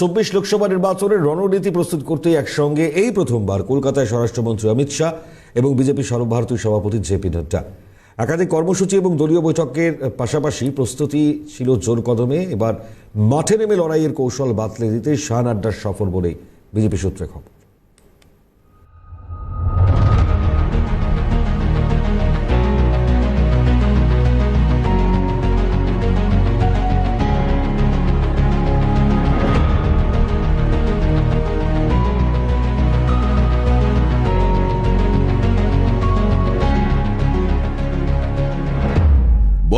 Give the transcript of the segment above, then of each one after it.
চব্বিশ লোকসভা নির্বাচনের রণনীতি প্রস্তুত করতে একসঙ্গে এই প্রথমবার কলকাতায় স্বরাষ্ট্রমন্ত্রী অমিত শাহ এবং বিজেপি সর্বভারতীয় সভাপতি জেপি নাড্ডা। একাধিক কর্মসূচি এবং দলীয় বৈঠকের পাশাপাশি প্রস্তুতি ছিল জোর কদমে। এবার মাঠে নেমে লড়াইয়ের কৌশল বাতলে দিতে শাহ নাড্ডার সফর বলে বিজেপি সূত্রে খবর।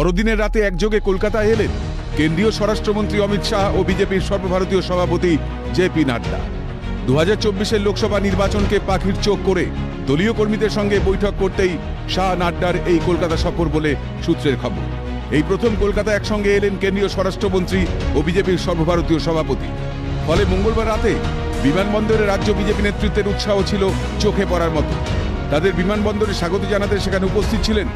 বড়দিনের রাতে একযোগে কলকাতায় এলেন কেন্দ্রীয় স্বরাষ্ট্রমন্ত্রী অমিত শাহ ও বিজেপির সর্বভারতীয় সভাপতি জেপি নাড্ডা। দু হাজার চব্বিশের লোকসভা নির্বাচনকে পাখির চোখ করে দলীয় কর্মীদের সঙ্গে বৈঠক করতেই শাহ নাড্ডার এই কলকাতা সফর বলে সূত্রের খবর। এই প্রথম কলকাতা একসঙ্গে এলেন কেন্দ্রীয় স্বরাষ্ট্রমন্ত্রী ও বিজেপির সর্বভারতীয় সভাপতি। ফলে মঙ্গলবার রাতে বিমানবন্দরে রাজ্য বিজেপি নেতৃত্বের উৎসাহ ছিল চোখে পড়ার মতো। তাদের বিমানবন্দরে স্বাগত জানাতে সেখানে উপস্থিত ছিলেন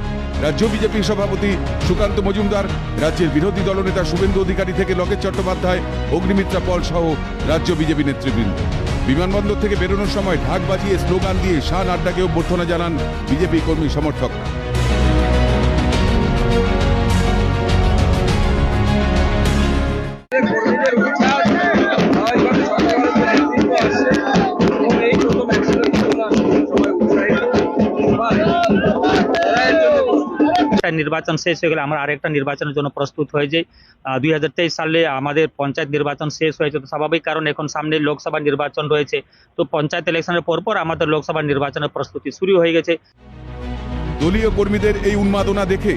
রাজ্য বিজেপি সভাপতি সুকান্ত মজুমদার, রাজ্যের বিরোধী দলনেতা শুভেন্দু অধিকারী থেকে লকেশ চট্টোপাধ্যায়, অগ্নিমিত্রা পল সহ রাজ্য বিজেপি নেতৃবৃন্দ। বিমানবন্দর থেকে বেরোনোর সময় ঢাক বাজিয়ে স্লোগান দিয়ে শাহ নাড্ডাকে অভ্যর্থনা জানান বিজেপি কর্মী সমর্থকরা। একটা নির্বাচন শেষ হয়ে গেলে আমরা আরেকটা নির্বাচনের জন্য প্রস্তুত হয়ে যাই। দুই হাজার তেইশ সালে আমাদের পঞ্চায়েত নির্বাচন শেষ হয়েছে, তো স্বাভাবিক কারণ এখন সামনে লোকসভা নির্বাচন রয়েছে। তো পঞ্চায়েত ইলেকশনের পর পর আমাদের লোকসভা নির্বাচনের প্রস্তুতি শুরু হয়ে গেছে। দলীয় কর্মীদের এই উন্মাদনা দেখে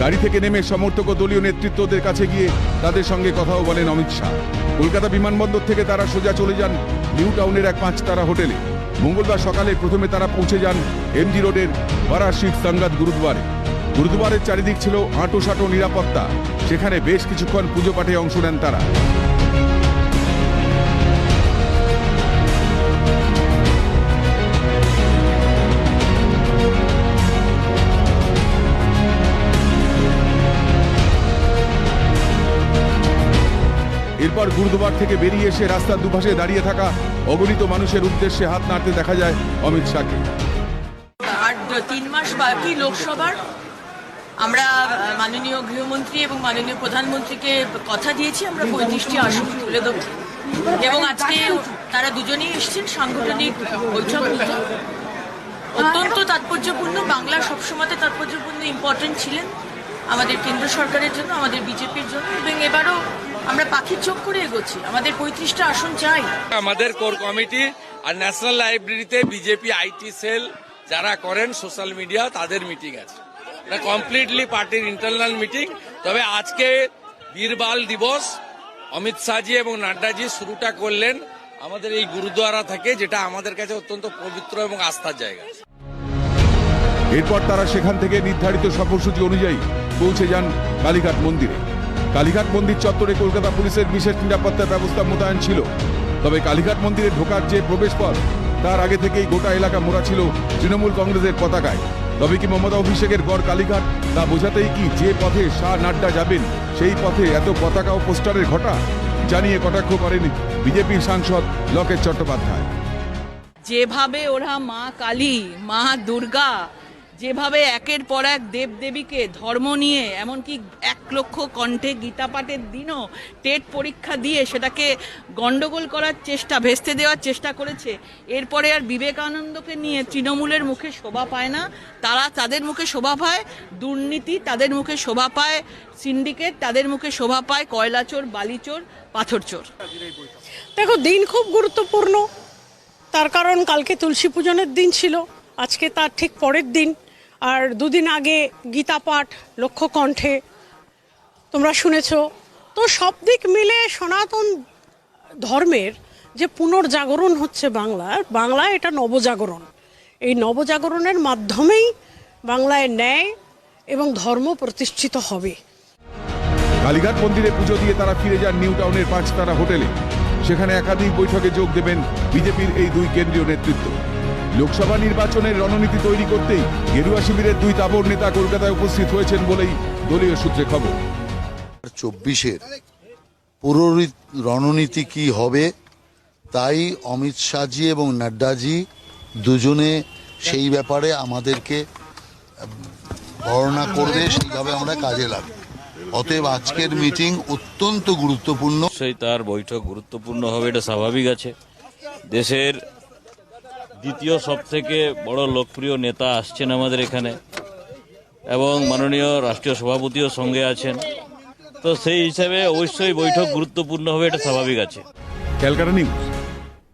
গাড়ি থেকে নেমে সমর্থক দলীয় নেতৃত্বদের কাছে গিয়ে তাদের সঙ্গে কথাও বলেন অমিত শাহ। কলকাতা বিমানবন্দর থেকে তারা সোজা চলে যান নিউ টাউনের এক পাঁচতারা হোটেলে। মঙ্গলবার সকালে প্রথমে তারা পৌঁছে যান এমজি রোডের বারা শিখ গুরুদ্বারে গুরুদ্বারের চারিদিক ছিল আঁটো সাঁটো নিরাপত্তা। সেখানে বেশ কিছুক্ষণ পুজো পাঠে অংশ নেন তারা। এরপর গুরুদুয়ার থেকে বেরিয়ে এসে রাস্তার দুপাশে দাঁড়িয়ে থাকা অগণিত মানুষের উদ্দেশ্যে হাত নাড়তে দেখা যায় অমিত শাহকে। আর তিন মাস বাকি লোকসভার আমরা মাননীয় গৃহমন্ত্রী এবং মাননীয় প্রধানমন্ত্রীকে কথা দিয়েছি, আমরা পঁয়ত্রিশটি আসন তুলে দেবো এবং আজকে তারা দুজনেই এসেছেন, সাংগঠনিক বৈঠক অত্যন্ত তাৎপর্যপূর্ণ, বাংলা সবসময়তে তাৎপর্যপূর্ণ ইম্পর্টেন্ট ছিলেন আমাদের কেন্দ্র সরকারের জন্য, আমাদের বিজেপির জন্য, এবং এবারও আমরা পাখির চোখ করে এগোচ্ছি। আমাদের পঁয়ত্রিশটা আসন চাই। আমাদের কোর কমিটি আর ন্যাশনাল লাইব্রেরিতে বিজেপি আইটি সেল যারা করেন, সোশ্যাল মিডিয়া, তাদের মিটিং আছে। এটা কমপ্লিটলি পার্টির ইন্টারনাল মিটিং তবে আজকে বীরবাল দিবস, অমিত শাহজি এবং নাড্ডাজি শুরুটা করলেন আমাদের এই গুরুদ্বারা থেকে, যেটা আমাদের কাছে অত্যন্ত পবিত্র এবং আস্থার জায়গা। এরপর তারা সেখান থেকে নির্ধারিত সফরসূচি অনুযায়ী পৌঁছে যান কালীঘাট মন্দিরে। কালীঘাট মন্দির চত্বরে কলকাতা পুলিশের বিশেষ নিরাপত্তার ব্যবস্থা মোতায়েন ছিল। তবে কালীঘাট মন্দিরে ঢোকার যে প্রবেশ পথ তার আগে থেকেই গোটা এলাকা মোড়া ছিল তৃণমূল কংগ্রেসের পতাকায়। তবে কি মমতা অভিষেকের গড় কালীঘাট? তা বোঝাতেই কি যে পথে শাহ নাড্ডা যাবেন, সেই পথে এত পতাকা ও পোস্টারের ঘটা? জানিয়ে কটাক্ষ করেন বিজেপির সাংসদ লকেট চট্টোপাধ্যায়। যেভাবে ওরা মা কালী, মা দুর্গা যেভাবে একের পর এক দেবদেবীকে ধর্ম নিয়ে, এমনকি এক লক্ষ কণ্ঠে গীতা পাঠের দিনও টেট পরীক্ষা দিয়ে সেটাকে গন্ডগোল করার চেষ্টা, ভেস্তে দেওয়ার চেষ্টা করেছে, এরপরে আর বিবেকানন্দকে নিয়ে তৃণমূলের মুখে শোভা পায় না। তারা তাদের মুখে শোভা পায়, দুর্নীতি তাদের মুখে শোভা পায়, সিন্ডিকেট তাদের মুখে শোভা পায়, কয়লাচোর, বালিচোর, পাথরচোর। দেখো, দিন খুব গুরুত্বপূর্ণ। তার কারণ কালকে তুলসী পূজনের দিন ছিল, আজকে তার ঠিক পরের দিন। আর দুদিন আগে গীতা পাঠ লক্ষ্য কণ্ঠে তোমরা শুনেছ। তো সব দিক মিলে সনাতন ধর্মের যে পুনর্জাগরণ হচ্ছে বাংলার বাংলায় এটা নবজাগরণ। এই নবজাগরণের মাধ্যমেই বাংলায় ন্যায় এবং ধর্ম প্রতিষ্ঠিত হবে। কালীঘাট মন্দিরে পুজো দিয়ে তারা ফিরে যান নিউ টাউনের পাঁচতারা হোটেলে। সেখানে একাধিক বৈঠকে যোগ দেবেন বিজেপির এই দুই কেন্দ্রীয় নেতৃত্ব। লোকসভা নির্বাচনের রণনীতি তৈরি করতেই গেরুয়া শিবিরের দুই তাবর নেতা কলকাতায় উপস্থিত হয়েছেন বলেই দলীয় সূত্রে খবর। চব্বিশের পুরো রণনীতি কি হবে তাই অমিত শাহজি এবং নাড্ডাজি দুজনে সেই ব্যাপারে আমাদেরকে বর্ণনা করবে সেইভাবে আমরা কাজে লাগবো। অতএব আজকের মিটিং অত্যন্ত গুরুত্বপূর্ণ। সেই তার বৈঠক গুরুত্বপূর্ণ হবে এটা স্বাভাবিক আছে। দেশের দ্বিতীয় সব থেকে বড় লোকপ্রিয় নেতা আসছেন আমাদের এখানে এবং মাননীয় রাষ্ট্রীয় সভাপতিও সঙ্গে আছেন। তো সেই হিসাবে অবশ্যই বৈঠক গুরুত্বপূর্ণ হবে, এটা স্বাভাবিক আছে। ক্যালকাটা নিউজ।